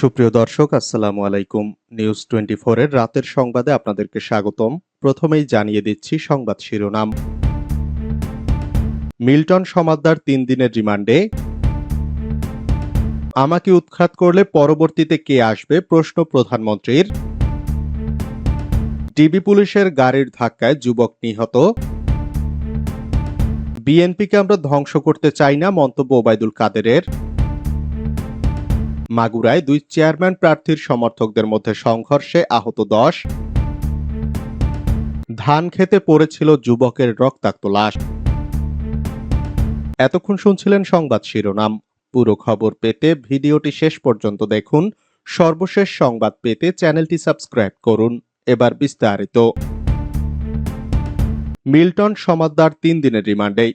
সুপ্রিয় দর্শক, আসসালামু আলাইকুম। নিউজ টোয়েন্টি এর রাতের সংবাদে আপনাদেরকে স্বাগতম। প্রথমেই জানিয়ে দিচ্ছি সংবাদ শিরোনাম। মিল্টন সমাদ্দার তিন দিনের রিমান্ডে। আমাকে উৎখাত করলে পরবর্তীতে কে আসবে প্রশ্ন প্রধানমন্ত্রীর। ডিবি পুলিশের গাড়ির ধাক্কায় যুবক নিহত। বিএনপিকে আমরা ধ্বংস করতে চাই না, মন্তব্য ওবায়দুল কাদেরের। মাগুরায় দুই চেয়ারম্যান প্রার্থীর সমর্থকদের মধ্যে সংঘর্ষে আহত দশ। ধান খেতে পড়েছিল যুবকের রক্তাক্ত লাশ। এতক্ষণ শুনছিলেন সংবাদ শিরোনাম। পুরো খবর পেতে ভিডিওটি শেষ পর্যন্ত দেখুন। সর্বশেষ সংবাদ পেতে চ্যানেলটি সাবস্ক্রাইব করুন। এবার বিস্তারিত। মিল্টন সমাদ্দার তিন দিনের রিমান্ডে।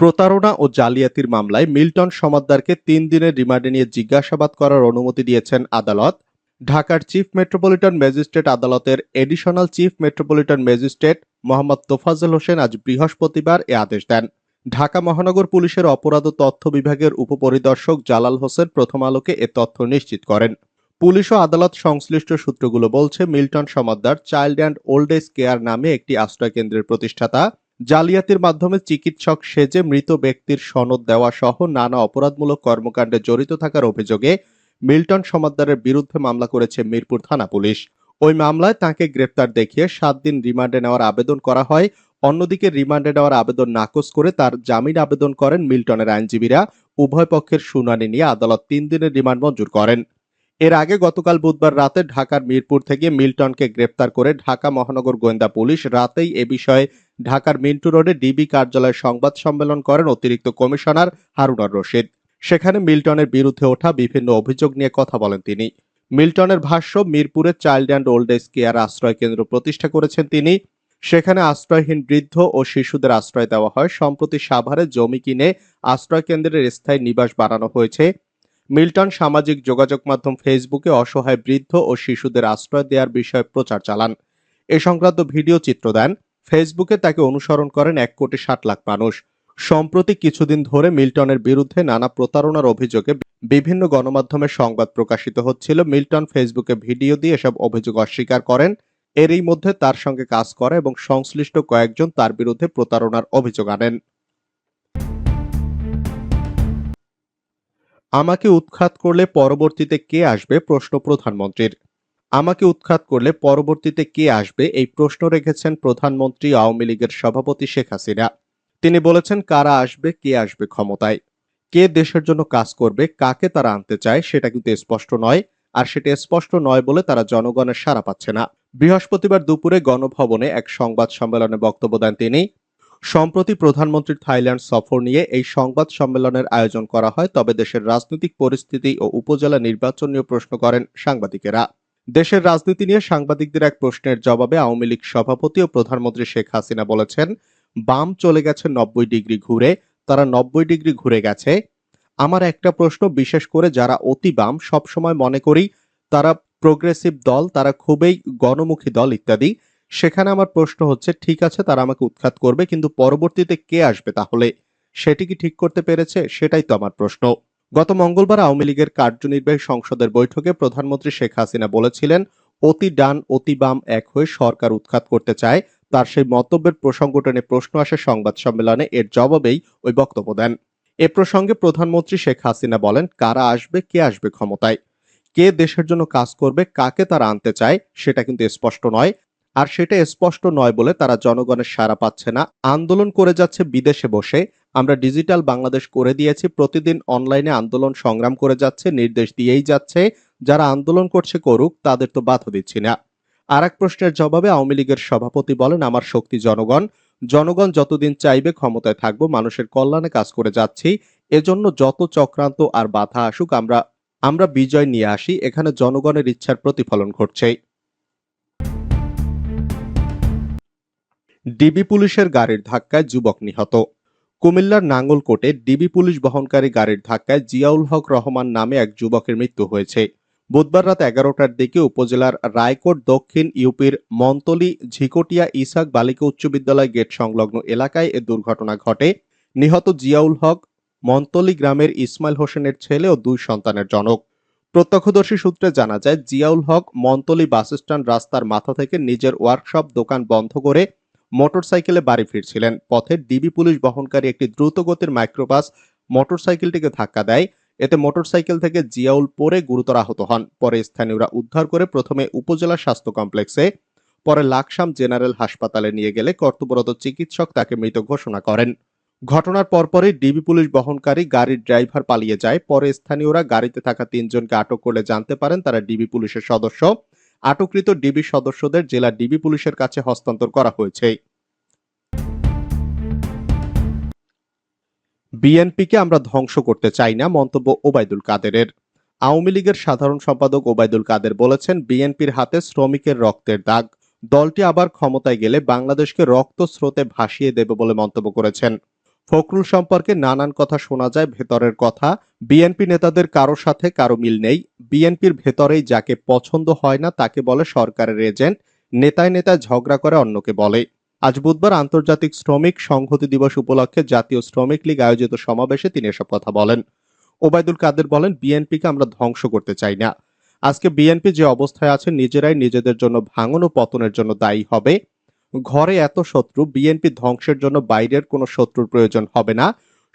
প্রতারণা ও জালিয়াতির মামলায় মিল্টন সমাদ্দারকে তিন দিনের রিমান্ডে নিয়ে জিজ্ঞাসাবাদ করার অনুমতি দিয়েছেন আদালত। ঢাকার চিফ মেট্রোপলিটন ম্যাজিস্ট্রেট আদালতের additional chief metropolitan magistrate Mohammad Tofazzal Hossain আজ বৃহস্পতিবার এ আদেশ দেন। ঢাকা মহানগর পুলিশের অপরাধ তথ্য বিভাগের উপপরিদর্শক জালাল হোসেন প্রথম আলোকে এ তথ্য নিশ্চিত করেন। পুলিশ ও আদালত সংশ্লিষ্ট সূত্রগুলো বলছে, Milton Samaddar child and old age care নামে একটি আশ্রয়কেন্দ্রের প্রতিষ্ঠাতা জালিয়াতির মাধ্যমে চিকিৎসক সেজে মৃত ব্যক্তির সনদ দেওয়া সহ নানা অপরাধমূলক কর্মকাণ্ডে জড়িত থাকার অভিযোগে মিল্টন সমাদ্দারের বিরুদ্ধে মামলা করেছে মিরপুর থানা পুলিশ। ওই মামলায় তাকে গ্রেপ্তার দেখিয়ে সাত দিন রিমান্ডে নেওয়ার আবেদন করা হয়। অন্যদিকে রিমান্ডে নেওয়ার আবেদন নাকচ করে তার জামিন আবেদন করেন মিল্টনের আইনজীবীরা। উভয় পক্ষের শুনানি নিয়ে আদালত তিন দিনের রিমান্ড মঞ্জুর করেন। এর আগে গতকাল বুধবার রাতে ঢাকার মিরপুর থেকে মিল্টনকে গ্রেপ্তার করে ঢাকা মহানগর গোয়েন্দা পুলিশ রাতেই এ বিষয়ে ঢাকার মিন্টু রোডে ডিবি কার্যালয়ে সংবাদ সম্মেলন করেন অতিরিক্ত কমিশনার হারুনার রশিদ। সেখানে মিল্টনের বিরুদ্ধে ওঠা বিভিন্ন অভিযোগ নিয়ে কথা বলেন তিনি। মিল্টনের ভাষ্য, মিরপুরে child and old age care আশ্রয় কেন্দ্র প্রতিষ্ঠা করেছেন তিনি। সেখানে আশ্রয়হীন বৃদ্ধ ও শিশুদের আশ্রয় দেওয়া হয়। সম্প্রতি সাভারে জমি কিনে আশ্রয় কেন্দ্রের স্থায়ী নিবাস বানানো হয়েছে। মিল্টন সামাজিক যোগাযোগ মাধ্যম ফেসবুকে অসহায় বৃদ্ধ ও শিশুদের আশ্রয় দেওয়ার বিষয়ে প্রচার চালান। এ সংক্রান্ত ভিডিও চিত্র দেন। ফেসবুকে তাকে অনুসরণ করেন এক কোটি ষাট লাখ মানুষ। সম্প্রতি কিছুদিন ধরে মিল্টনের বিরুদ্ধে নানা প্রতারণার অভিযোগে বিভিন্ন গণমাধ্যমে সংবাদ প্রকাশিত হচ্ছিল। মিল্টন ফেসবুকে ভিডিও দিয়ে এসব অভিযোগ অস্বীকার করেন। এরই মধ্যে তার সঙ্গে কাজ করা এবং সংশ্লিষ্ট কয়েকজন তার বিরুদ্ধে প্রতারণার অভিযোগ আনেন। আমাকে উৎখাত করলে পরবর্তীতে কে আসবে প্রশ্ন প্রধানমন্ত্রীর। আমাকে উৎখাত করলে পরবর্তীতে কে আসবে এই প্রশ্ন রেখেছেন প্রধানমন্ত্রী আওয়ামী লীগের সভাপতি শেখ হাসিনা। তিনি বলেছেন, কারা আসবে, কে আসবে ক্ষমতায়? কে দেশের জন্য কাজ করবে, কাকে তারা আনতে চায়, সেটা কিন্তু স্পষ্ট নয়, আর সেটা স্পষ্ট নয় বলে তারা জনগণের সাড়া পাচ্ছে না। বৃহস্পতিবার দুপুরে গণভবনে এক সংবাদ সম্মেলনে বক্তব্য দেন তিনি। সম্প্রতি প্রধানমন্ত্রীর থাইল্যান্ড সফর নিয়ে এই সংবাদ সম্মেলনের আয়োজন করা হয়, তবে দেশের রাজনৈতিক পরিস্থিতি ও উপজেলা নির্বাচন নিয়ে প্রশ্ন করেন সাংবাদিকেরা। দেশের রাজনীতি নিয়ে সাংবাদিকদের এক প্রশ্নের জবাবে আওয়ামী লীগ সভাপতি ও প্রধানমন্ত্রী শেখ হাসিনা বলেছেন, বাম চলে গেছে নব্বই ডিগ্রি ঘুরে, তারা নব্বই ডিগ্রি ঘুরে গেছে। আমার একটা প্রশ্ন, বিশেষ করে যারা অতি বাম, সবসময় মনে করি তারা প্রোগ্রেসিভ দল, তারা খুবই গণমুখী দল ইত্যাদি। সেখানে আমার প্রশ্ন হচ্ছে, ঠিক আছে, তারা আমাকে উৎখাত করবে, কিন্তু পরবর্তীতে কে আসবে তাহলে? সেটি কি ঠিক করতে পেরেছে? সেটাই তো আমার প্রশ্ন। গত মঙ্গলবার আওয়ামী লীগের কার্যনির্বাহী সংসদের বৈঠকে প্রধানমন্ত্রী শেখ হাসিনা বলেছিলেন, অতি ডান, অতি বাম, এক হয়ে সরকার উৎখাত করতে চায়। তার সেই মন্তব্যের প্রসঙ্গ টেনে প্রশ্ন আসে সংবাদ সম্মেলনে। এর জবাবেই ওই বক্তব্য দেন। এ প্রসঙ্গে প্রধানমন্ত্রী শেখ হাসিনা বলেন, কারা আসবে, কে আসবে ক্ষমতায়? কে দেশের জন্য কাজ করবে, কাকে তারা আনতে চায়, সেটা কিন্তু স্পষ্ট নয়। আর সেটা স্পষ্ট নয় বলে তারা জনগণের সাড়া পাচ্ছে না। আন্দোলন করে যাচ্ছে বিদেশে বসে। আমরা ডিজিটাল বাংলাদেশ করে দিয়েছি। প্রতিদিন অনলাইনে আন্দোলন সংগ্রাম করে যাচ্ছে, নির্দেশ দিয়েই যাচ্ছে। যারা আন্দোলন করছে করুক, তাদের তো বাধা দিচ্ছি না। আর এক প্রশ্নের জবাবে আওয়ামী লীগের সভাপতি বলেন, আমার শক্তি জনগণ। জনগণ যতদিন চাইবে ক্ষমতায় থাকব, মানুষের কল্যাণে কাজ করে যাচ্ছি। এজন্য যত চক্রান্ত আর বাধা আসুক, আমরা আমরা বিজয় নিয়ে আসি। এখানে জনগণের ইচ্ছার প্রতিফলন ঘটছে ডিবি পুলিশের গাড়ির ধাক্কায় যুবক নিহত। কুমিল্লার নাঙ্গলকোটে ডিবি পুলিশ বহনকারী গাড়ির ধাক্কায় জিয়াউল হক রহমান নামে এক যুবকের মৃত্যু হয়েছে। বুধবার রাত এগারোটার দিকে উপজেলার রায়কোট দক্ষিণ ইউপির মন্তলি ঝিকটিয়া ইসাক বালিকা উচ্চ বিদ্যালয় গেট সংলগ্ন এলাকায় এ দুর্ঘটনা ঘটে। নিহত জিয়াউল হক, মন্তলি গ্রামের ইসমাইল হোসেনের ছেলে ও দুই সন্তানের জনক। প্রত্যক্ষদর্শী সূত্রে জানা যায়, জিয়াউল হক মন্তলি বাসস্ট্যান্ড রাস্তার মাথা থেকে নিজের ওয়ার্কশপ দোকান বন্ধ করে মোটরসাইকেলে বাড়ি ফিরছিলেন। পথে ডিবি পুলিশ বহনকারী একটি দ্রুতগতির মাইক্রোবাস মোটরসাইকেলটিকে ধাক্কা দেয়। এতে মোটরসাইকেল থেকে জিয়াউল পরে গুরুতর আহত হন। পরে স্থানীয়রা উদ্ধার করে প্রথমে উপজেলা স্বাস্থ্য কমপ্লেক্সে, পরে লাকসাম জেনারেল হাসপাতালে নিয়ে গেলে কর্তব্যরত চিকিৎসক তাকে মৃত ঘোষণা করেন। ঘটনার পরপরই ডিবি পুলিশ বহনকারী গাড়ির ড্রাইভার পালিয়ে যায়। পরে স্থানীয়রা গাড়িতে থাকা তিনজনকে আটক করলে জানতে পারেন তারা ডিবি পুলিশের সদস্য। আটককৃত ডিবি সদস্যদের জেলা ডিবি পুলিশের কাছে হস্তান্তর করা হয়েছে। বিএনপিকে আমরা ধ্বংস করতে চাই না, মন্তব্য ওবায়দুল কাদেরের। আওয়ামী লীগের সাধারণ সম্পাদক ওবায়দুল কাদের বলেছেন, বিএনপির হাতে শ্রমিকের রক্তের দাগ। দলটি আবার ক্ষমতায় গেলে বাংলাদেশকে রক্ত স্রোতে ভাসিয়ে দেবে বলে মন্তব্য করেছেন। ফখরুল সম্পর্কে নানান কথা শোনা যায়, ভেতরের কথা। বিএনপি নেতাদের কারও সাথে কারও মিল নেই। বিএনপির ভেতরেই যাকে পছন্দ হয় না, তাকে বলে সরকারের এজেন্ট। নেতায় নেতায় ঝগড়া করে অন্যকে বলে। আজ বুধবার আন্তর্জাতিক শ্রমিক সংহতি দিবস উপলক্ষে জাতীয় শ্রমিক লীগ আয়োজিত সমাবেশে তিনি এসব কথা বলেন। ওবায়দুল কাদের বলেন, বিএনপিকে আমরা ধ্বংস করতে চাই না। আজকে বিএনপি যে অবস্থায় আছে, নিজেরাই নিজেদের জন্য ভাঙন ও পতনের জন্য দায়ী হবে। ঘরে এত শত্রু, বিএনপি ধ্বংসের জন্য বাইরের কোনো শত্রুর প্রয়োজন হবে না।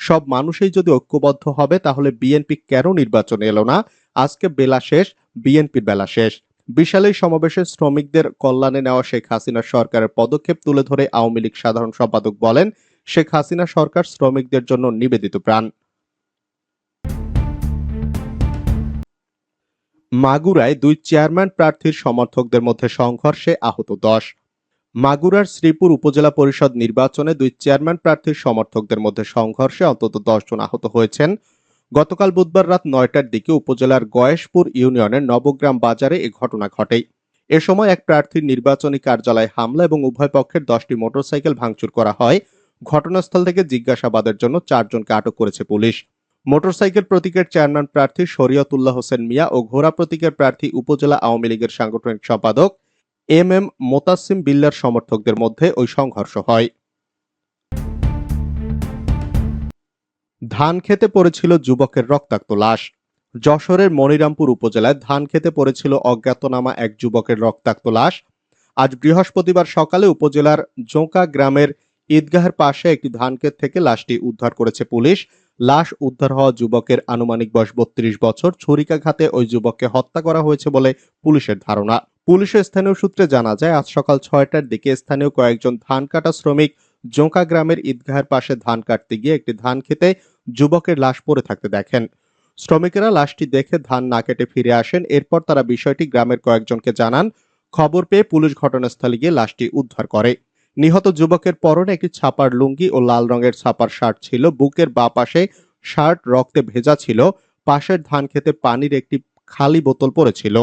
সব মানুষই যদি ঐক্যবদ্ধ হবে, তাহলে বিএনপি কেন নির্বাচন এলো না? আজকে বেলা শেষ বিএনপির বেলা শেষ। বিশাল এই সমাবেশে শ্রমিকদের কল্যাণে নেওয়া শেখ হাসিনা সরকারের পদক্ষেপ তুলে ধরে আওয়ামী লীগ সাধারণ সম্পাদক বলেন, শেখ হাসিনা সরকার শ্রমিকদের জন্য নিবেদিত প্রাণ। মাগুরায় দুই চেয়ারম্যান প্রার্থীর সমর্থকদের মধ্যে সংঘর্ষে আহত দশ। মাগুরার শ্রীপুর উপজেলা পরিষদ নির্বাচনে দুই চেয়ারম্যান প্রার্থীর সমর্থকদের মধ্যে সংঘর্ষে অন্তত দশজন আহত হয়েছেন। গতকাল বুধবার রাত নয়টার দিকে উপজেলার গয়েশপুর ইউনিয়নের নবগ্রাম বাজারে এ ঘটনা ঘটে। এ সময় এক প্রার্থীর নির্বাচনী কার্যালয়ে হামলা এবং উভয় পক্ষের দশটি মোটরসাইকেল ভাঙচুর করা হয়। ঘটনাস্থল থেকে জিজ্ঞাসাবাদের জন্য চারজনকে আটক করেছে পুলিশ। মোটরসাইকেল প্রতীকের চেয়ারম্যান প্রার্থী শরীয়তুল্লাহ হোসেন মিয়া ও ঘোড়া প্রতীকের প্রার্থী উপজেলা আওয়ামী লীগের সাংগঠনিক সম্পাদক এম এম মোতাসিম বিল্লার সমর্থকদের মধ্যে ওই সংঘর্ষ হয়। ধান খেতে পড়েছিল যুবকের রক্তাক্ত লাশ। যশোরের মনিরামপুর উপজেলায় ধান খেতে পড়েছিল অজ্ঞাতনামা এক যুবকের রক্তাক্ত লাশ। আজ বৃহস্পতিবার সকালে উপজেলার জোঁকা গ্রামের ঈদগাহের পাশে একটি ধানক্ষেত থেকে লাশটি উদ্ধার করেছে পুলিশ। লাশ উদ্ধার হওয়া যুবকের আনুমানিক বয়স বত্রিশ বছর। ছুরিকাঘাতে ওই যুবককে হত্যা করা হয়েছে বলে পুলিশের ধারণা। পুলিশের স্থানীয় সূত্রে জানা যায়, আজ সকাল ছয়টার দিকে স্থানীয় কয়েকজন ধান কাটা শ্রমিক জোঁকা গ্রামের ঈদগাহের পাশে ধান কাটতে গিয়ে একটি ধান খেতে যুবকের লাশ পড়ে থাকতে দেখেন। শ্রমিকেরা লাশটি দেখে ধান না কেটে ফিরে আসেন। এরপর তারা বিষয়টি গ্রামের কয়েকজনকে জানান। খবর পেয়ে পুলিশ ঘটনাস্থলে গিয়ে লাশটি উদ্ধার করে। নিহত যুবকের পরনে একটি ছাপার লুঙ্গি ও লাল রঙের ছাপার শার্ট ছিল। বুকের বা পাশে শার্ট রক্তে ভেজা ছিল। পাশের ধান খেতে পানির একটি খালি বোতল পড়েছিল।